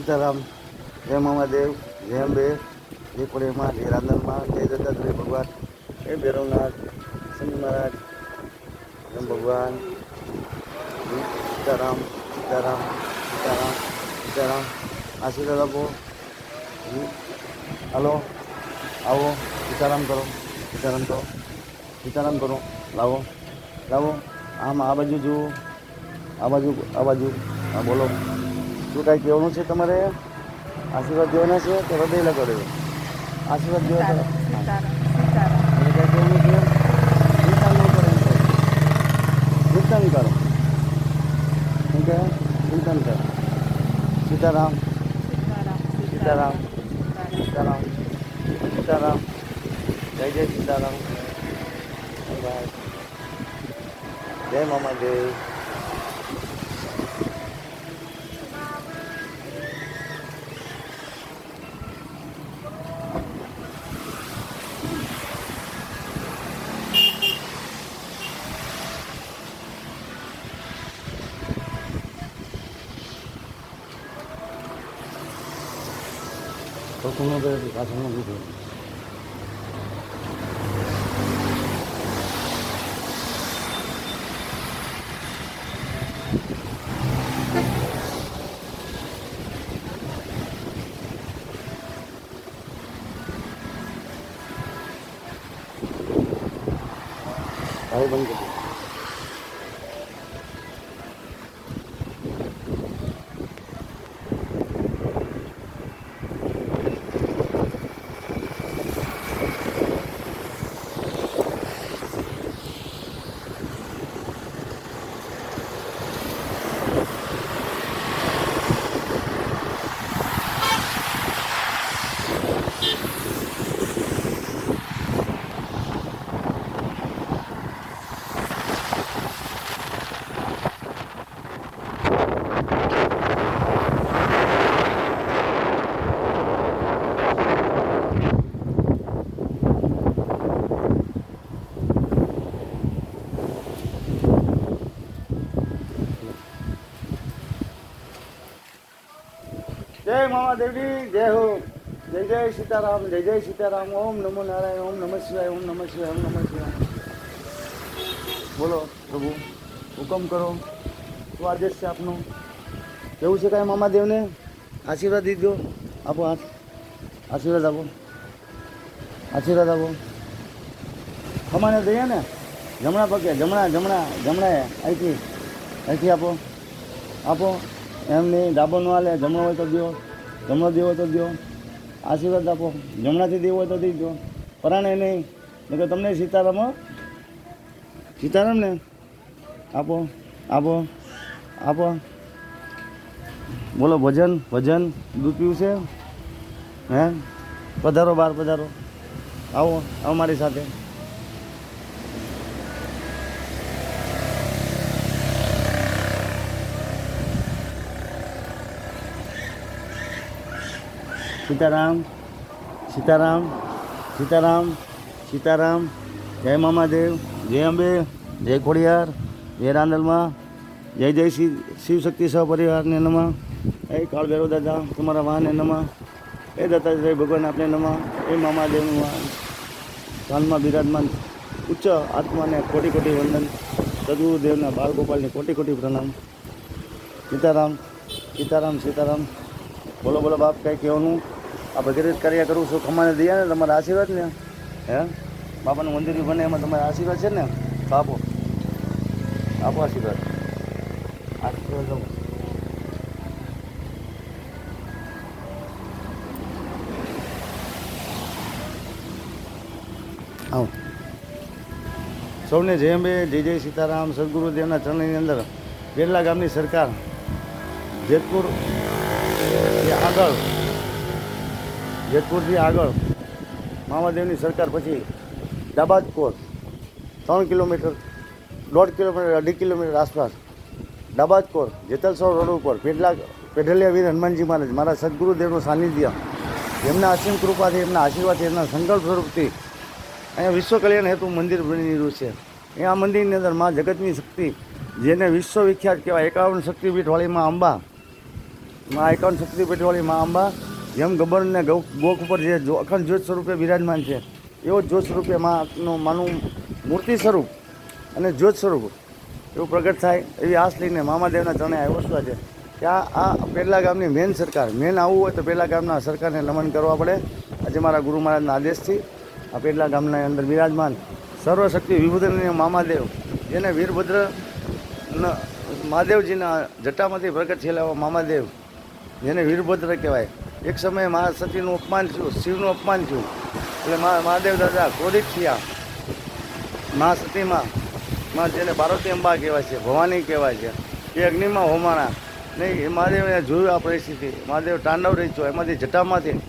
સીતારામ, જય મહાદેવ જય અંબે. જય કોળીમાં જય રાંદલમાં જય દત્તાત્રેય ભગવાન, જય ભૈરવનાથ શનિ મહારાજ, જય ભગવાન. સીતારામ સીતારામ સીતારામ સીતારામ. આશીર્વાદ આપો હાલો, આવો, સીતારામ કરો સીતારામ કરો સીતારામ કરો, લાવો લાવો. આમ આ બાજુ જુઓ, આ બાજુ આ બાજુ હા બોલો. શું કાંઈ કહેવાનું છે તમારે આશીર્વાદ દેવાના છે કે હૃદય લગાડે આશીર્વાદ દેવા છે સીતારામ સીતારામ એટલે કાંઈ કહેવાનું છે ચિંતા ન કરો એમ કહે. ચિંતન કરો શું કહે ચિંતન કરો સીતારામ સીતારામ સીતારામ સીતારામ સીતારામ જય જય સીતારામ બાય જય મામા દેવ તો કોનો કરે પાછળનું કીધું ભાઈ બંધ કરી જય મામા દેવડી જય હો. જય જય સીતારામ, જય જય સીતારામ. ઓમ નમો નારાયણ, ઓમ નમઃ શિવાય, ઓમ નમઃ શિવાય, ઓમ નમઃ શિવાય. બોલો, પ્રભુ, હુકમ કરો. શું આદેશ છે આપનો? કેવું છે કાંઈ મામા દેવને? આશીર્વાદ દીધો? આપો હાથ. આશીર્વાદ આપો. આશીર્વાદ આપો. અમારે દઈએ ને? જમણા પગે, જમણા જમણા, જમણાએ, અહીંથી અહીંથી આપો. આપો. એમની ડાબો ન હાલે, જમણો હોય તો દો. જમણો દેવો તો દો આશીર્વાદ આપો. જમણાથી દેવો તો દઈ દો પરાણે નહીં નકર તમને સીતારામ હો? સીતારામ ને આપો આપો આપો. બોલો, ભજન ભજન, દૂધ પીવું છે? હે? પધારો બહાર પધારો. આવો આવો મારી સાથે. સીતારામ સીતારામ સીતારામ સીતારામ. જય મામાદેવ, જય અંબે, જય ખોડિયાર, જય રાંદલમાં, જય જય શિવ, શિવશક્તિ સહપરિવારને નમા. એ કાળ ભૈરવ દાદા, તમારા વાહને નમા. એ દત્તાત્રેય ભગવાન આપને નમા. એ મામાદેવનું કાનમાં બિરાજમાન ઉચ્ચ આત્માને કોટી કોટી વંદન. સદગુરુદેવના બાળગોપાલની કોટી કોટી પ્રણામ. સીતારામ સીતારામ સીતારામ. બોલો બોલો, બાપ, કંઈ કહેવાનું? આ ભગીરથ કાર્ય કરું છું, ખમાને દઈએ ને તમારા આશીર્વાદ ને હે? બાપાનું મંદિર બને, એમાં તમારા આશીર્વાદ છે ને? તો આપો. આપો આશીર્વાદ. આશીર્વાદ આપો આવો. સૌને જય અંબે, જય જય સીતારામ, સદગુરુદેવના ચરણની અંદર. બેરલા ગામની સરકાર, જેતપુર આગળ જેતપુરથી આગળ મામાદેવની સરકાર પછી દાબાદકોર ત્રણ કિલોમીટર, દોઢ કિલોમીટર, અઢી કિલોમીટર આસપાસ દાબાદકોર જેતલસર રોડ ઉપર પેટલા પેઢલિયા વીર હનુમાનજી મહારાજ, મારા સદગુરુદેવનું સાનિધ્ય, એમના અસીમ કૃપાથી, એમના આશીર્વાદથી, એમના સંકલ્પ સ્વરૂપથી અહીંયા વિશ્વ કલ્યાણ હેતુ મંદિર બની રહ્યું છે. એ આ મંદિરની અંદર મા જગતની શક્તિ, જેને વિશ્વ વિખ્યાત કહેવાય, એકાવન શક્તિપીઠવાળી માં અંબા, મા એકાવન શક્તિપીઠવાળી માં અંબા જેમ ગબરને ગોખ ઉપર જે અખંડ જ્યોત સ્વરૂપે બિરાજમાન છે, એવો જ્યોત સ્વરૂપે માનું માનું મૂર્તિ સ્વરૂપ અને જ્યોત સ્વરૂપ એવું પ્રગટ થાય એવી આશ લઈને મામાદેવના ચરણે આવ્યો છું છે. ત્યાં આ પેલા ગામની મેન સરકાર, મેન આવવું હોય તો પહેલાં ગામના સરકારને નમન કરવા પડે. આજે મારા ગુરુ મહારાજના આદેશથી આ પેલા ગામના અંદર બિરાજમાન સર્વશક્તિ વિભૂતિની મામાદેવ, જેને વીરભદ્ર મહાદેવજીના જટામાંથી પ્રગટ થયેલા મામાદેવ, જેને વીરભદ્ર કહેવાય. એક સમયે મહાસતીનું અપમાન થયું, શિવનું અપમાન થયું. એટલે મહા મહાદેવ દાદા ક્રોધિત થયા. મા સતીમાં, માં જેને પાર્વતી અંબા કહેવાય છે, ભવાની કહેવાય છે, એ અગ્નિમાં હોમાણા. નહીં, એ મહાદેવને જોયું આ પરિસ્થિતિ. મહાદેવ તાંડવ રચ્યો એમાંથી જટામાંથી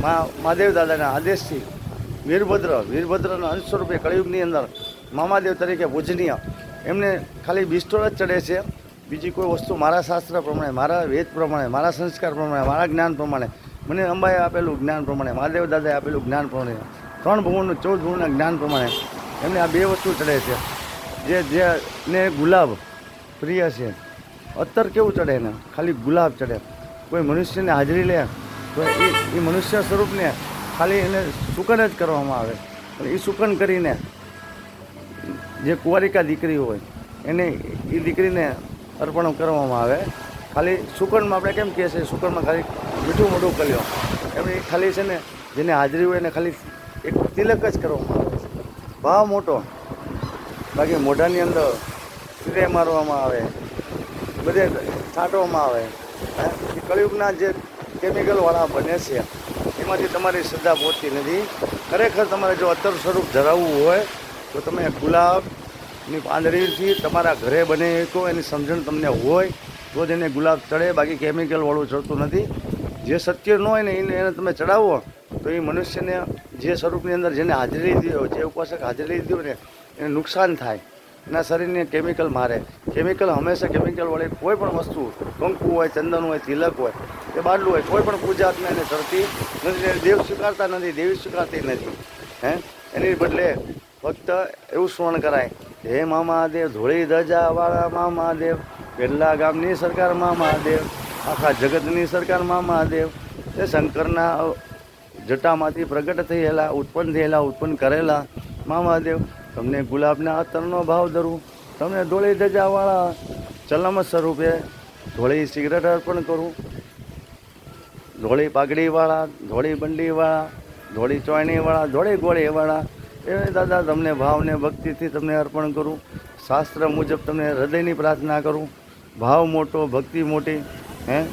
મા, મહાદેવ દાદાના આદેશથી વીરભદ્ર, વીરભદ્રના અંશ સ્વરૂપે કળિયુગની અંદર મામાદેવ તરીકે પૂજનીય. એમને ખાલી બિસ્ટોર જ ચડે છે. બીજી કોઈ વસ્તુ મારા શાસ્ત્ર પ્રમાણે, મારા વેદ પ્રમાણે, મારા સંસ્કાર પ્રમાણે, મારા જ્ઞાન પ્રમાણે, મને અંબાએ આપેલું જ્ઞાન પ્રમાણે, મહાદેવ દાદાએ આપેલું જ્ઞાન પ્રમાણે, ત્રણ ભગવાનનું ચૌદ ભગવાનના જ્ઞાન પ્રમાણે, એમને આ બે વસ્તુ ચડે છે. જે જે ને ગુલાબ પ્રિય છે. અત્તર કેવું ચડે એને? ખાલી ગુલાબ ચડે. કોઈ મનુષ્યને હાજરી લે, તો એ એ મનુષ્ય સ્વરૂપને ખાલી એને સુકન જ કરવામાં આવે. અને એ સુકન કરીને જે કુંવારિકા દીકરી હોય, એને એ દીકરીને અર્પણ કરવામાં આવે. ખાલી સુકનમાં આપણે કેમ કહીએ છીએ? સુકનમાં ખાલી મીઠું મોઢું કર્યો એમ એ ખાલી છે ને, જેને હાજરી હોય એને ખાલી એક તિલક જ કરવામાં આવે છે. ભાવ મોટો. બાકી મોઢાની અંદર સ્પ્રે મારવામાં આવે. બધે છાંટવામાં આવે. કળિયુગના જે કેમિકલવાળા બને છે, એમાંથી તમારી શ્રદ્ધા પહોંચતી નથી. ખરેખર તમારે જો અત્તર સ્વરૂપ ધરાવવું હોય, તો તમે ગુલાબની પાંદડીથી તમારા ઘરે બને તો એની સમજણ તમને હોય, તો જ એને ગુલાબ ચડે, બાકી કેમિકલવાળું ચડતું નથી. જે સત્ય ન હોય ને, એને એને તમે ચડાવો, તો એ મનુષ્યને જે સ્વરૂપની અંદર જેને હાજરી દીધો જે ઉપાસક હાજરી દીધો ને, એને નુકસાન થાય. એના શરીરને કેમિકલ મારે. કેમિકલ હંમેશા કેમિકલવાળી કોઈ પણ વસ્તુ, કંકુ હોય, ચંદન હોય, તિલક હોય, કે બાટલું હોય, કોઈ પણ પૂજાતને એને ચડતી નથી દેવ સ્વીકારતા નથી, દેવી સ્વીકારતી નથી. હે? એની બદલે ફક્ત એવું સ્મરણ કરાય હે મામાદેવ ધોળી ધજાવાળા મામાદેવ પેલા ગામની સરકાર મામાદેવ આખા જગતની સરકાર મામાદેવ એ શંકરના જટામાંથી પ્રગટ થયેલા, ઉત્પન્ન થયેલા, ઉત્પન્ન કરેલા મામાદેવ તમને ગુલાબના અત્તરનો ભાવ ધરું, તમને ધોળી ધજાવાળા ચલમ સ્વરૂપે ધોળી સિગરેટ અર્પણ કરું, ધોળી પાઘડીવાળા, ધોળી બંડીવાળા, ધોળી ચોયણીવાળા, ધોળી ગોળીવાળા એ દાદા, તમને ભાવને ભક્તિથી તમને અર્પણ કરું. શાસ્ત્ર મુજબ તમને હૃદયની પ્રાર્થના કરું. ભાવ મોટો, ભક્તિ મોટી, હે?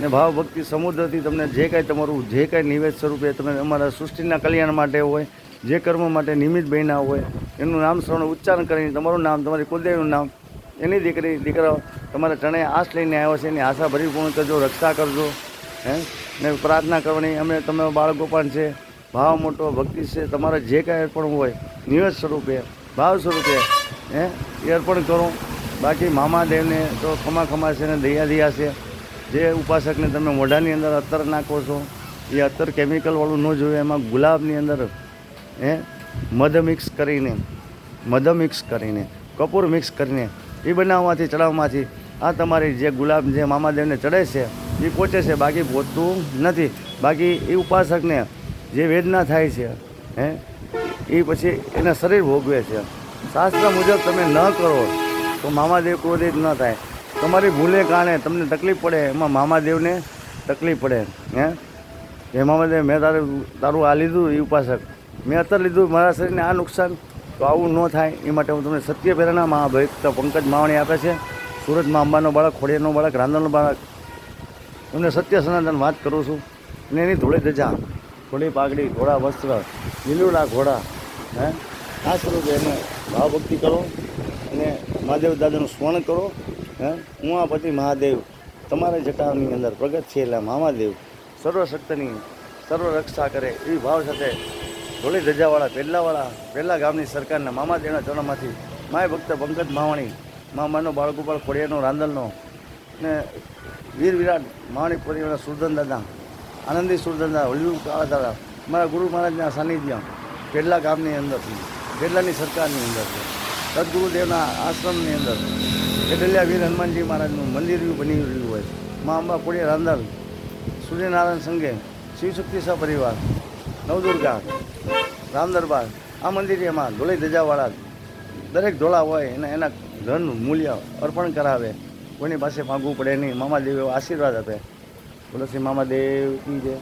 ને ભાવ, ભક્તિ સમુદ્રથી તમને જે કાંઈ તમારું, જે કાંઈ નિવેદ સ્વરૂપે તમે અમારા સૃષ્ટિના કલ્યાણ માટે હોય, જે કર્મ માટે નિમિત્ત બન્યા હોય, એનું નામ શ્રવણ, ઉચ્ચારણ કરીને તમારું નામ, તમારી કુલદેવનું નામ, એની દીકરી, દીકરાઓ તમારા ચણે આશ લઈને આવ્યો છે, એની આશા ભરી પૂર્ણ કરજો, રક્ષા કરજો, હે? ને પ્રાર્થના કરવાની, અમે, તમે બાળગોપાલ છે ભાવ મોટો ભક્તિ છે. તમારે જે કાંઈ અર્પણ હોય, નિવેદ સ્વરૂપે, ભાવ સ્વરૂપે, હે, એ અર્પણ કરો. બાકી મામાદેવને તો ખમા ખમા છે ને દયા દયા છે. જે ઉપાસકને તમે મોઢાની અંદર અત્તર નાખો છો, એ અત્તર કેમિકલવાળું ન જોયું એમાં ગુલાબની અંદર, હે, મધ મિક્સ કરીને, મધ મિક્સ કરીને, કપૂર મિક્સ કરીને, એ બનાવવાથી ચડાવવામાંથી આ તમારી જે ગુલાબ, જે મામાદેવને ચડે છે, એ પહોંચે છે. બાકી પહોંચતું નથી. બાકી એ ઉપાસકને જે વેદના થાય છે, હે? એ પછી એના શરીર ભોગવે છે. શાસ્ત્ર મુજબ તમે ન કરો તો મામાદેવ ક્રોધિત ન થાય. તમારી ભૂલે કારણે તમને તકલીફ પડે, એમાં મામાદેવને તકલીફ પડે, હે? હે મામાદેવ, મેં તારું તારું આ લીધું એ ઉપાસક. મેં અત્યારે લીધું, મારા શરીરને આ નુકસાન તો આવું ન થાય. એ માટે હું તમને સત્ય પ્રેરણા મહાભક્ત પંકજ માવણી આપે છે. સુરતમાં અંબાનો બાળક ખોડિયાનો બાળક રાંધણનો બાળક. એમને સત્ય સનાતન વાત કરું છું. અને એની ધૂળે ધજા ધોળી પાઘડી, ઘોડા વસ્ત્ર, લીલુડા ઘોડા, હે? આ સ્વરૂપે એને ભાવભક્તિ કરો અને મહાદેવ દાદાનું સ્મરણ કરો, હે? હું આ પતિ મહાદેવ. તમારા જટાની અંદર પ્રગટ થયેલા મહાદેવ સર્વશક્તિની સર્વ રક્ષા કરે એવી ભાવ સાથે ધોળી ધજાવાળા પેડલાવાળા પહેલાં ગામની સરકારના મામાદેવના ચરણમાંથી માય ભક્ત પંકજ માવાણી, મામાનો બાળગોપાલ ખોડિયાનો રાંદલનો ને વીર વિરાટ માવાણી પરિવારના સુરધન દાદા આનંદી સુરધંધા હળવું વલ્લુ કાળા દાદા મારા ગુરુ મહારાજના સાનિધ્ય પેડલા ગામની અંદરથી પેડલાની સરકારની અંદરથી સદગુરુદેવના આશ્રમની અંદર પેડલિયા વીર હનુમાનજી મહારાજનું મંદિર બની રહ્યું હોય મા અંબા પુણ્ય રાંદલ સૂર્યનારાયણ સંઘે શિવશક્તિ સપરિવાર નવદુર્ગા, રામ દરબાર, આ મંદિરમાં ધોળી ધજાવાળા દરેક ધોળા હોય એને એના ધનનું મૂલ્ય અર્પણ કરાવે, કોઈની પાસે માગવું પડે નહીં મામાદેવ એવો આશીર્વાદ આપે. બોલો મામા દેવ કી જય